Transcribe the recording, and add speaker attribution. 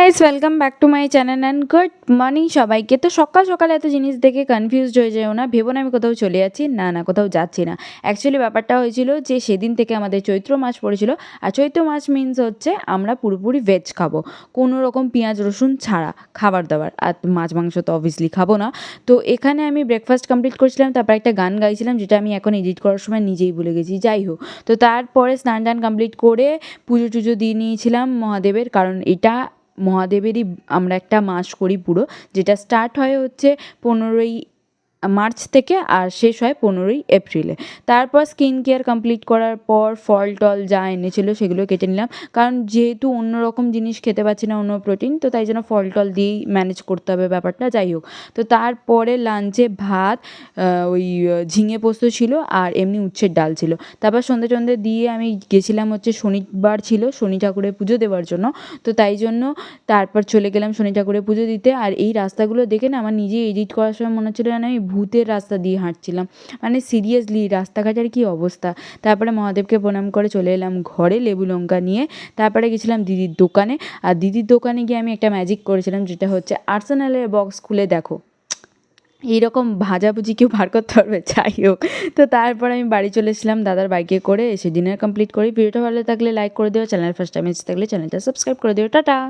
Speaker 1: Guys welcome back to my channel and good morning সবাইকে। তো সকাল সকাল এত জিনিস দেখে কনফিউজড হয়ে যেও না। ভেবো না আমি কোথাও চলে যাচ্ছি, না না, কোথাও যাচ্ছি না। অ্যাকচুয়ালি ব্যাপারটা হয়েছিল যে সেদিন থেকে আমাদের চৈত্র মাস পড়েছিল। আর চৈত্র মাস মিন্স হচ্ছে আমরা পুরোপুরি ভেজ খাব। কোনো রকম পেঁয়াজ, রসুন ছাড়া খাবার দাবার। আর মাছ, মাংস তো অবভিয়াসলি খাব না। তো এখানে আমি ব্রেকফাস্ট কমপ্লিট করছিলাম, তারপর একটা গান গাইছিলাম, যেটা আমি এখন এডিট করার সময় নিজেই ভুলে গেছি। যাই হোক, তো তারপরে স্নান টান কমপ্লিট করে পুজো টুজো দিয়ে নিয়েছিলাম মহাদেবের। কারণ এটা মহাদেবেরই আমরা একটা মাস করি পুরো যেটা স্টার্ট হয় হচ্ছে পনেরোই মার্চ থেকে আর শেষ হয় পনেরোই এপ্রিলে। তারপর স্কিন কেয়ার কমপ্লিট করার পর ফল টল যা এনেছিলো সেগুলো কেটে নিলাম। কারণ যেহেতু অন্য রকম জিনিস খেতে পাচ্ছি না, অন্য প্রোটিন, তো তাই জন্য ফল টল দিয়েই ম্যানেজ করতে হবে ব্যাপারটা। যাই হোক, তো তারপরে লাঞ্চে ভাত ওই ঝিঙে পোস্ত ছিল আর এমনি উচ্ছের ডাল ছিল। তারপর সন্ধে টন্ধে দিয়ে আমি গেছিলাম হচ্ছে শনিবার ছিল শনি ঠাকুরের পুজো দেওয়ার জন্য। তো তাই জন্য তারপর চলে গেলাম শনি ঠাকুরের পুজো দিতে। আর এই রাস্তাগুলো দেখে না আমার নিজেই এডিট করার সময় মনে হচ্ছিল যেন আমি ভূতের রাস্তা দিয়ে হাঁটছিলাম। মানে সিরিয়াসলি রাস্তাঘাটের কী অবস্থা? তারপরে মহাদেবকে প্রণাম করে চলে এলাম ঘরে লেবু লঙ্কা নিয়ে। তারপরে গেছিলাম দিদির দোকানে। আর দিদির দোকানে গিয়ে আমি একটা ম্যাজিক করেছিলাম, যেটা হচ্ছে আর্সেনালের বক্স খুলে দেখো। এইরকম ভাজাভুজি কেউ বার করতে পারবে? যাই হোক। তো তারপর আমি বাড়ি চলে এসেছিলাম দাদার বাইকে করে এসে ডিনার কমপ্লিট করি। ভিডিওটা ভালো থাকলে লাইক করে দিও। চ্যানেল ফার্স্ট টাইম এসে থাকলে চ্যানেলটা সাবস্ক্রাইব করে দিও। টাটা!